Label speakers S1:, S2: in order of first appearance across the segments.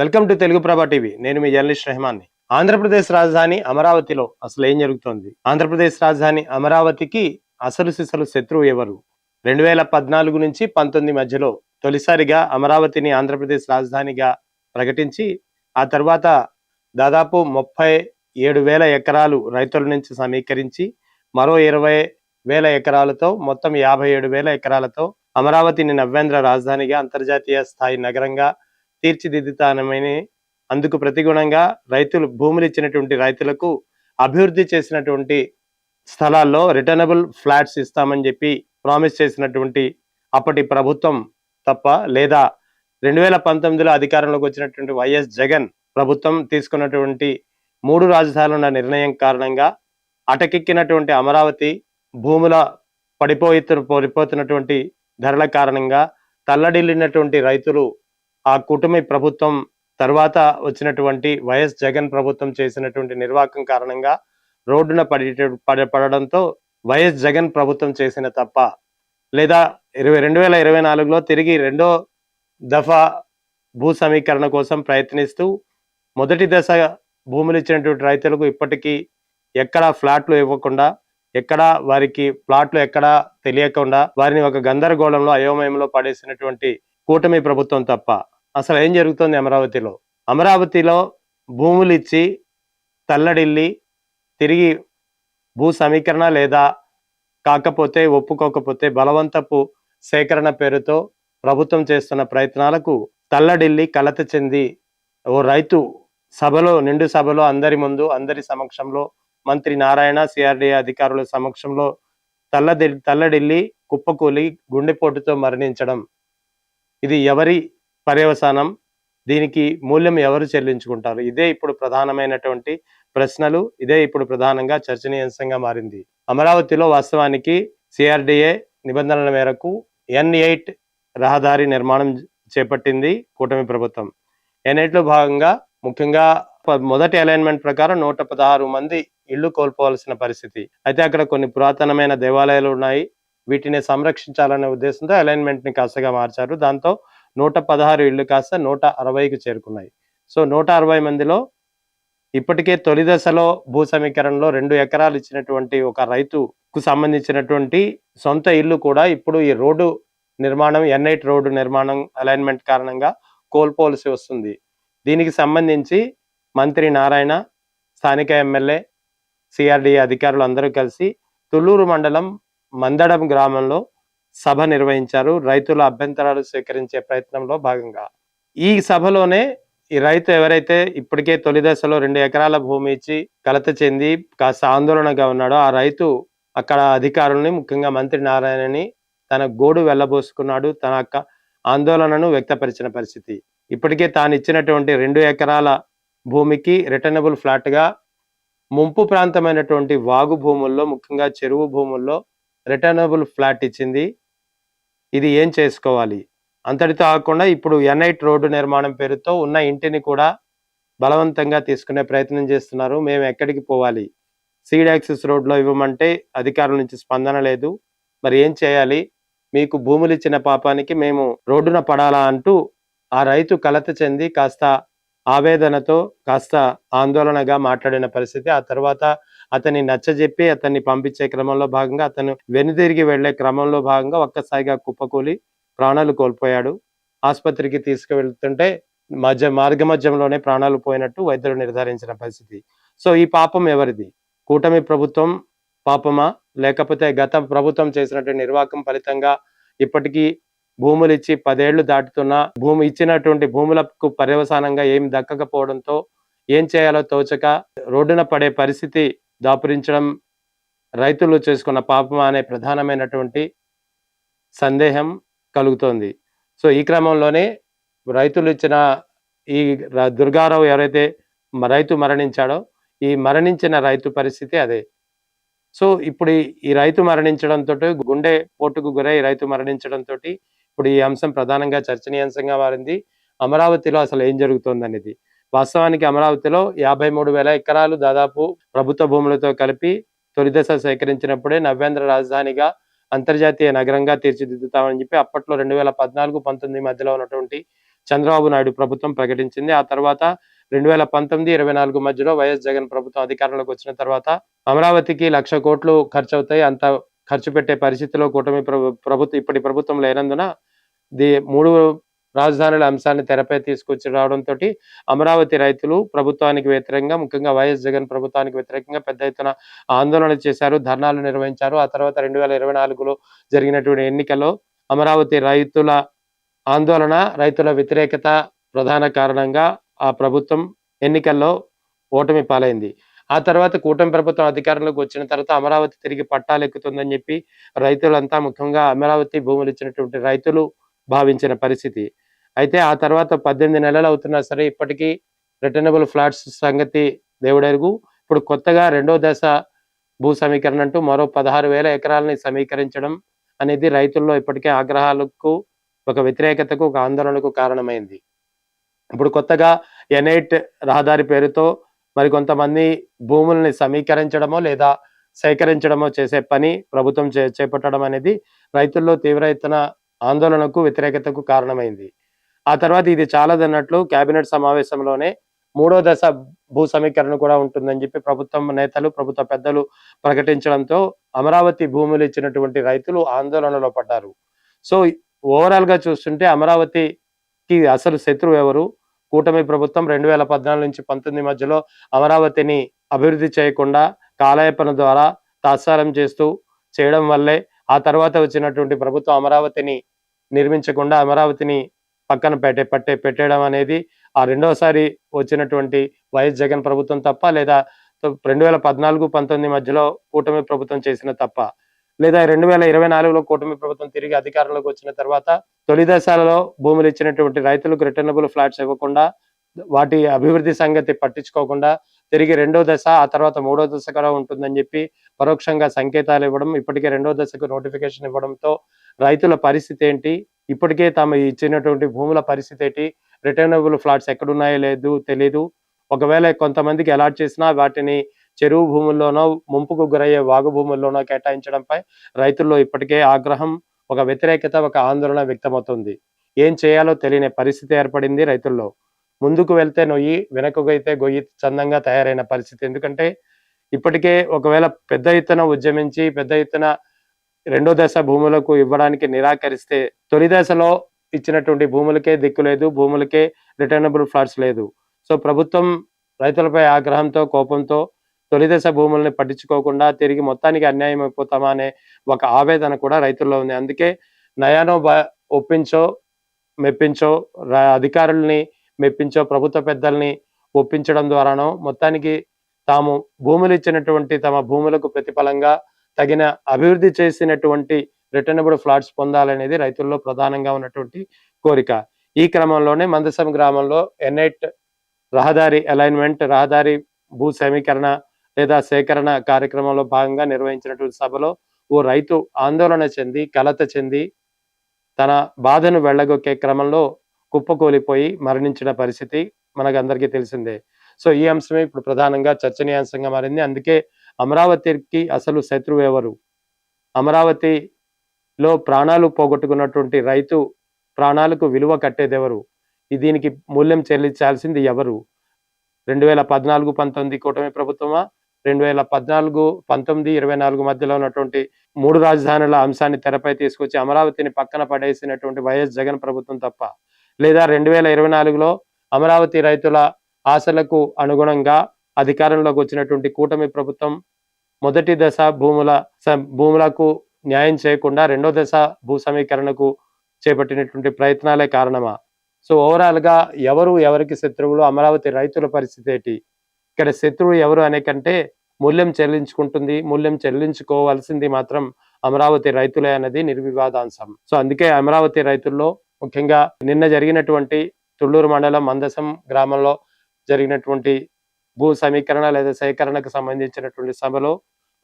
S1: Welcome to Telugu ప్రభా TV. నేను మీ journalist రెహమాన్ని. Andhra Pradesh రాజధాని అమరావతిలో అసలు ఏం జరుగుతోంది? ఆంధ్రప్రదేశ్ రాజధాని అమరావతికి అసలు సిసలు శత్రువు ఎవరు? రెండు వేల పద్నాలుగు నుంచి పంతొమ్మిది మధ్యలో తొలిసారిగా అమరావతిని ఆంధ్రప్రదేశ్ రాజధానిగా ప్రకటించి ఆ తర్వాత దాదాపు ముప్పై ఏడు వేల ఎకరాలు రైతుల నుంచి సమీకరించి మరో ఇరవై వేల ఎకరాలతో మొత్తం యాభై ఏడు వేల ఎకరాలతో అమరావతిని నవ్వేంద్ర రాజధానిగా అంతర్జాతీయ స్థాయి నగరంగా తీర్చిదిద్దుతానమని అందుకు ప్రతిగుణంగా రైతులు భూములు ఇచ్చినటువంటి రైతులకు అభివృద్ధి చేసినటువంటి స్థలాల్లో రిటర్నబుల్ ఫ్లాట్స్ ఇస్తామని చెప్పి ప్రామిస్ చేసినటువంటి అప్పటి ప్రభుత్వం తప్ప లేదా రెండు వేల పంతొమ్మిదిలో అధికారంలోకి వచ్చినటువంటి వైఎస్ జగన్ ప్రభుత్వం తీసుకున్నటువంటి మూడు రాజధానుల నిర్ణయం కారణంగా అటకెక్కినటువంటి అమరావతి భూముల పడిపోయి పడిపోతున్నటువంటి ధరల కారణంగా తల్లడిల్లినటువంటి రైతులు ఆ కూటమి ప్రభుత్వం తర్వాత వచ్చినటువంటి వైఎస్ జగన్ ప్రభుత్వం చేసినటువంటి నిర్వాహకం కారణంగా రోడ్డున పడి పడడంతో వైఎస్ జగన్ ప్రభుత్వం చేసిన తప్ప లేదా ఇరవై రెండు వేల ఇరవై నాలుగులో తిరిగి రెండో దఫా భూ సమీకరణ కోసం ప్రయత్నిస్తూ మొదటి దశ భూములు ఇచ్చినటువంటి రైతులకు ఇప్పటికీ ఎక్కడా ఫ్లాట్లు ఇవ్వకుండా ఎక్కడా వారికి ప్లాట్లు ఎక్కడా తెలియకుండా వారిని ఒక గందరగోళంలో అయోమయంలో పడేసినటువంటి కూటమి ప్రభుత్వం తప్ప అసలు ఏం జరుగుతుంది అమరావతిలో? అమరావతిలో భూములు ఇచ్చి తల్లడిల్లి తిరిగి భూ సమీకరణ లేదా కాకపోతే ఒప్పుకోకపోతే బలవంతపు సేకరణ పేరుతో ప్రభుత్వం చేస్తున్న ప్రయత్నాలకు తల్లడిల్లి కలత చెంది ఓ రైతు సభలో నిండు సభలో అందరి ముందు అందరి సమక్షంలో మంత్రి నారాయణ సిఆర్డీఏ అధికారుల సమక్షంలో తల్లది తల్లడిల్లి కుప్పకూలి గుండెపోటుతో మరణించడం. ఇది ఎవరి పర్యవసానం దీనికి మూల్యం ఎవరు చెల్లించుకుంటారు? ఇదే ఇప్పుడు ప్రధానమైనటువంటి ప్రశ్నలు ఇదే ఇప్పుడు ప్రధానంగా చర్చనీయాంశంగా మారింది. అమరావతిలో వాస్తవానికి సిఆర్డిఏ నిబంధనల మేరకు ఎన్ ఎయిట్ రహదారి నిర్మాణం చేపట్టింది కూటమి ప్రభుత్వం. ఎన్ ఎయిట్లో భాగంగా ముఖ్యంగా మొదటి అలైన్మెంట్ ప్రకారం నూట పదహారు మంది ఇళ్ళు కోల్పోవాల్సిన పరిస్థితి. అయితే అక్కడ కొన్ని పురాతనమైన దేవాలయాలు ఉన్నాయి. వీటిని సంరక్షించాలనే ఉద్దేశంతో అలైన్మెంట్ని కాస్తగా మార్చారు. దాంతో నూట పదహారు ఇళ్ళు కాస్త నూట అరవైకి చేరుకున్నాయి. సో నూట అరవై మందిలో ఇప్పటికే తొలి దశలో భూ సమీకరణలో రెండు ఎకరాలు ఇచ్చినటువంటి ఒక రైతుకు సంబంధించినటువంటి సొంత ఇల్లు కూడా ఇప్పుడు ఈ రోడ్డు నిర్మాణం ఎన్ఐట్ రోడ్డు నిర్మాణం అలైన్మెంట్ కారణంగా కోల్పోవలసి వస్తుంది. దీనికి సంబంధించి మంత్రి నారాయణ స్థానిక ఎమ్మెల్యే సిఆర్డి అధికారులు అందరూ కలిసి తుళ్ళూరు మండలం మందడం గ్రామంలో సభ నిర్వహించారు. రైతుల అభ్యంతరాలు స్వీకరించే ప్రయత్నంలో భాగంగా. ఈ సభలోనే ఈ రైతు ఎవరైతే ఇప్పటికే తొలి దశలో రెండు ఎకరాల భూమి ఇచ్చి కలత చెంది కాస్త ఆందోళనగా ఉన్నాడో ఆ రైతు అక్కడ అధికారుల్ని ముఖ్యంగా మంత్రి నారాయణని తన గోడు వెళ్ళబోసుకున్నాడు. తన యొక్క ఆందోళనను వ్యక్తపరిచిన పరిస్థితి. ఇప్పటికే తాను ఇచ్చినటువంటి రెండు ఎకరాల భూమికి రిటర్నబుల్ ఫ్లాట్గా ముంపు ప్రాంతమైనటువంటి వాగు భూముల్లో ముఖ్యంగా చెరువు భూముల్లో రిటర్నబుల్ ఫ్లాట్ ఇచ్చింది. ఇది ఏం చేసుకోవాలి? అంతటితో కాకుండా ఇప్పుడు ఎన్ఐట్ రోడ్డు నిర్మాణం పేరుతో ఉన్న ఇంటిని కూడా బలవంతంగా తీసుకునే ప్రయత్నం చేస్తున్నారు. మేము ఎక్కడికి పోవాలి? సీడ్ యాక్సిస్ రోడ్లో ఇవ్వమంటే అధికారుల నుంచి స్పందన లేదు. మరి ఏం చేయాలి? మీకు భూములు ఇచ్చిన పాపానికి మేము రోడ్డున పడాలా అంటూ ఆ రైతు కలత చెంది కాస్త ఆవేదనతో కాస్త ఆందోళనగా మాట్లాడిన పరిస్థితి. ఆ తర్వాత అతన్ని నచ్చజెప్పి అతన్ని పంపించే క్రమంలో భాగంగా అతను వెనుదిరిగి వెళ్ళే క్రమంలో భాగంగా ఒక్కసారిగా కుప్పకూలి ప్రాణాలు కోల్పోయాడు. ఆసుపత్రికి తీసుకువెళ్తుంటే మధ్య మార్గ మధ్యంలోనే ప్రాణాలు పోయినట్టు వైద్యులు నిర్ధారించిన పరిస్థితి. సో ఈ పాపం ఎవరిది? కూటమి ప్రభుత్వం పాపమా? లేకపోతే గత ప్రభుత్వం చేసినటువంటి నిర్వాహకం ఫలితంగా ఇప్పటికీ భూములు ఇచ్చి పదేళ్ళు దాటుతున్నా భూమి ఇచ్చినటువంటి భూములకు పర్యవసానంగా ఏం దక్కకపోవడంతో ఏం చేయాలో తోచక రోడ్డున పడే పరిస్థితి దాపురించడం రైతులు చేసుకున్న పాపమా అనే ప్రధానమైనటువంటి సందేహం కలుగుతోంది. సో ఈ క్రమంలోనే రైతులు ఇచ్చిన ఈ ర- దుర్గారావు ఎవరైతే మ- రైతు మరణించాడో ఈ మరణించిన రైతు పరిస్థితి అదే. సో ఇప్పుడు ఈ- ఈ రైతు మరణించడంతో గుండె పోటుకు గురై రైతు మరణించడంతో ఇప్పుడు ఈ అంశం ప్రధానంగా చర్చనీయాంశంగా మారింది. అమరావతిలో అసలు ఏం జరుగుతుంది అనేది వాస్తవానికి అమరావతిలో యాభై మూడు వేల ఎకరాలు దాదాపు ప్రభుత్వ భూములతో కలిపి తొలి దశ సేకరించినప్పుడే నవ్యాంధ్ర రాజధానిగా అంతర్జాతీయ నగరంగా తీర్చిదిద్దుతామని చెప్పి అప్పట్లో రెండు వేల పద్నాలుగు పంతొమ్మిది మధ్యలో ఉన్నటువంటి చంద్రబాబు నాయుడు ప్రభుత్వం ప్రకటించింది. ఆ తర్వాత రెండు వేల పంతొమ్మిది ఇరవై నాలుగు మధ్యలో వైఎస్ జగన్ ప్రభుత్వం అధికారంలోకి వచ్చిన తర్వాత అమరావతికి లక్ష కోట్లు ఖర్చు అవుతాయి అంత ఖర్చు పెట్టే పరిస్థితిలో కూటమి ప్రభుత్వం ఇప్పటి ప్రభుత్వం లేనందున ది మూడు రాజధానుల అంశాన్ని తెరపై తీసుకొచ్చి రావడంతో అమరావతి రైతులు ప్రభుత్వానికి వ్యతిరేకంగా ముఖ్యంగా వైఎస్ జగన్ ప్రభుత్వానికి వ్యతిరేకంగా పెద్ద ఎత్తున ఆందోళన చేశారు ధర్నాలు నిర్వహించారు. ఆ తర్వాత రెండు వేల ఇరవై నాలుగులో జరిగినటువంటి ఎన్నికల్లో అమరావతి రైతుల ఆందోళన రైతుల వ్యతిరేకత ప్రధాన కారణంగా ఆ ప్రభుత్వం ఎన్నికల్లో ఓటమి పాలైంది. ఆ తర్వాత కూటమి ప్రభుత్వం అధికారంలోకి వచ్చిన తర్వాత అమరావతి తిరిగి పట్టాలు ఎక్కుతుందని చెప్పి రైతులంతా ముఖ్యంగా అమరావతి భూములు ఇచ్చినటువంటి రైతులు భావించిన పరిస్థితి. అయితే ఆ తర్వాత పద్దెనిమిది నెలలు అవుతున్నా సరే ఇప్పటికీ రిటర్నబుల్ ఫ్లాట్స్ సంగతి దేవుడెరుగు. ఇప్పుడు కొత్తగా రెండో దశ భూ సమీకరణ అంటూ మరో పదహారు వేల ఎకరాలని సమీకరించడం అనేది రైతుల్లో ఇప్పటికే ఆగ్రహాలకు ఒక వ్యతిరేకతకు ఒక ఆందోళనకు కారణమైంది. ఇప్పుడు కొత్తగా ఎనైట్ రహదారి పేరుతో మరి కొంతమంది భూముల్ని సమీకరించడమో లేదా సేకరించడమో చేసే పని ప్రభుత్వం చే చేపట్టడం అనేది రైతుల్లో తీవ్ర ఎత్తున ఆందోళనకు వ్యతిరేకతకు కారణమైంది. ఆ తర్వాత ఇది చాలదన్నట్లు కేబినెట్ సమావేశంలోనే మూడో దశ భూ సమీకరణ కూడా ఉంటుందని చెప్పి ప్రభుత్వం నేతలు ప్రభుత్వ పెద్దలు ప్రకటించడంతో అమరావతి భూములు ఇచ్చినటువంటి రైతులు ఆందోళనలో పడ్డారు. సో ఓవరాల్గా చూస్తుంటే అమరావతికి అసలు శత్రువు ఎవరు? కూటమి ప్రభుత్వం రెండు వేల పద్నాలుగు నుంచి పంతొమ్మిది మధ్యలో అమరావతిని అభివృద్ధి చేయకుండా కాలయాపన ద్వారా తాత్సారం చేస్తూ చేయడం వల్లే ఆ తర్వాత వచ్చినటువంటి ప్రభుత్వం అమరావతిని నిర్మించకుండా అమరావతిని పక్కన పెట్టే పట్టే పెట్టడం అనేది ఆ రెండోసారి వచ్చినటువంటి వైఎస్ జగన్ ప్రభుత్వం తప్ప లేదా రెండు వేల పద్నాలుగు పంతొమ్మిది మధ్యలో కూటమి ప్రభుత్వం చేసిన తప్ప లేదా రెండు వేల ఇరవై నాలుగులో కూటమి ప్రభుత్వం తిరిగి అధికారంలోకి వచ్చిన తర్వాత తొలి దశలలో భూములు ఇచ్చినటువంటి రైతులకు రిటర్నబుల్ ఫ్లాట్స్ ఇవ్వకుండా వాటి అభివృద్ధి సంగతి పట్టించుకోకుండా తిరిగి రెండో దశ ఆ తర్వాత మూడో దశ కూడా ఉంటుందని చెప్పి పరోక్షంగా సంకేతాలు ఇవ్వడం ఇప్పటికే రెండో దశకు నోటిఫికేషన్ ఇవ్వడంతో రైతుల పరిస్థితి ఏంటి? ఇప్పటికే తాము ఇచ్చినటువంటి భూముల పరిస్థితి ఏంటి? రిటర్నబుల్ ఫ్లాట్స్ ఎక్కడున్నాయో లేదు తెలీదు. ఒకవేళ కొంతమందికి అలాట్ చేసినా వాటిని చెరువు భూముల్లోనో ముంపుకు గురయ్యే వాగు భూముల్లోనో కేటాయించడంపై రైతుల్లో ఇప్పటికే ఆగ్రహం ఒక వ్యతిరేకత ఒక ఆందోళన వ్యక్తమవుతుంది. ఏం చేయాలో తెలియని పరిస్థితి ఏర్పడింది రైతుల్లో. ముందుకు వెళ్తే నొయ్యి వెనకకు అయితే గొయ్యి చందంగా తయారైన పరిస్థితి. ఎందుకంటే ఇప్పటికే ఒకవేళ పెద్ద ఎత్తున ఉద్యమించి పెద్ద ఎత్తున రెండో దశ భూములకు ఇవ్వడానికి నిరాకరిస్తే తొలి దశలో ఇచ్చినటువంటి భూములకే దిక్కు లేదు భూములకే రిటర్నబుల్ ఫ్లాట్స్ లేదు. సో ప్రభుత్వం రైతులపై ఆగ్రహంతో కోపంతో తొలి దశ భూముల్ని పట్టించుకోకుండా తిరిగి మొత్తానికి అన్యాయం అయిపోతామా అనే ఒక ఆవేదన కూడా రైతుల్లో ఉంది. అందుకే నయానో బ- ఒప్పించో మెప్పించో రా- అధికారుల్ని మెప్పించో ప్రభుత్వ పెద్దల్ని ఒప్పించడం ద్వారానో మొత్తానికి తాము భూములు ఇచ్చినటువంటి తమ భూములకు ప్రతిఫలంగా తగిన అభివృద్ధి చేసినటువంటి రిటర్నబుల్ ఫ్లాట్స్ పొందాలనేది రైతుల్లో ప్రధానంగా ఉన్నటువంటి కోరిక. ఈ క్రమంలోనే మందసం గ్రామంలో ఎన్ఐట్ రహదారి అలైన్మెంట్ రహదారి భూ సమీకరణ లేదా సేకరణ కార్యక్రమంలో భాగంగా నిర్వహించినటువంటి సభలో ఓ రైతు ఆందోళన చెంది కలత చెంది తన బాధను వెళ్ళగొక్కే క్రమంలో కుప్పకూలిపోయి మరణించిన పరిస్థితి మనకు అందరికీ తెలిసిందే. సో ఈ అంశమే ఇప్పుడు ప్రధానంగా చర్చనీయాంశంగా మారింది. అందుకే అమరావతికి అసలు శత్రువు ఎవరు? అమరావతిలో ప్రాణాలు పోగొట్టుకున్నటువంటి రైతు ప్రాణాలకు విలువ కట్టేదెవరు? దీనికి మూల్యం చెల్లించాల్సింది ఎవరు? రెండు వేల పద్నాలుగు పంతొమ్మిది కూటమి ప్రభుత్వమా? రెండు వేల పద్నాలుగు పంతొమ్మిది ఇరవై నాలుగు మధ్యలో ఉన్నటువంటి మూడు రాజధానుల అంశాన్ని తెరపై తీసుకొచ్చి అమరావతిని పక్కన పడేసినటువంటి వైఎస్ జగన్ ప్రభుత్వం తప్ప లేదా రెండు వేల ఇరవై నాలుగులో అమరావతి రైతుల ఆశలకు అనుగుణంగా అధికారంలోకి వచ్చినటువంటి కూటమి ప్రభుత్వం మొదటి దశ భూముల భూములకు న్యాయం చేయకుండా రెండో దశ భూ సమీకరణకు చేపట్టినటువంటి ప్రయత్నాలే కారణమా? సో ఓవరాల్గా ఎవరు ఎవరికి శత్రువులు అమరావతి రైతుల పరిస్థితి ఏంటి? ఇక్కడ శత్రువు ఎవరు అనే కంటే మూల్యం చెల్లించుకుంటుంది మూల్యం చెల్లించుకోవాల్సింది మాత్రం అమరావతి రైతులే అన్నది నిర్వివాదాంశం. సో అందుకే అమరావతి రైతుల్లో ముఖ్యంగా నిన్న జరిగినటువంటి తుళ్ళూరు మండలం మందసం గ్రామంలో జరిగినటువంటి భూ సమీకరణ లేదా సేకరణకు సంబంధించినటువంటి సభలో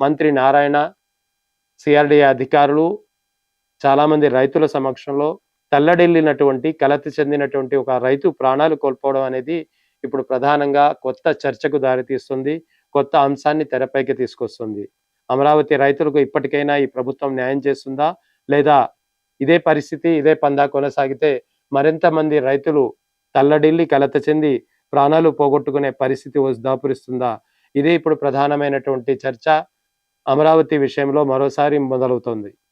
S1: మంత్రి నారాయణ సిఆర్డిఏ అధికారులు చాలామంది రైతుల సమక్షంలో తల్లడిల్లినటువంటి కలత చెందినటువంటి ఒక రైతు ప్రాణాలు కోల్పోవడం అనేది ఇప్పుడు ప్రధానంగా కొత్త చర్చకు దారితీస్తుంది కొత్త అంశాన్ని తెరపైకి తీసుకొస్తుంది. అమరావతి రైతులకు ఇప్పటికైనా ఈ ప్రభుత్వం న్యాయం చేస్తుందా లేదా ఇదే పరిస్థితి ఇదే పందా కొనసాగితే మరింత మంది రైతులు తల్లడిల్లి కలత చెంది ప్రాణాలు పోగొట్టుకునే పరిస్థితి దాపురిస్తుందా? ఇదే ఇప్పుడు ప్రధానమైనటువంటి చర్చ. అమరావతి విషయంలో మరోసారి మొదలవుతోంది.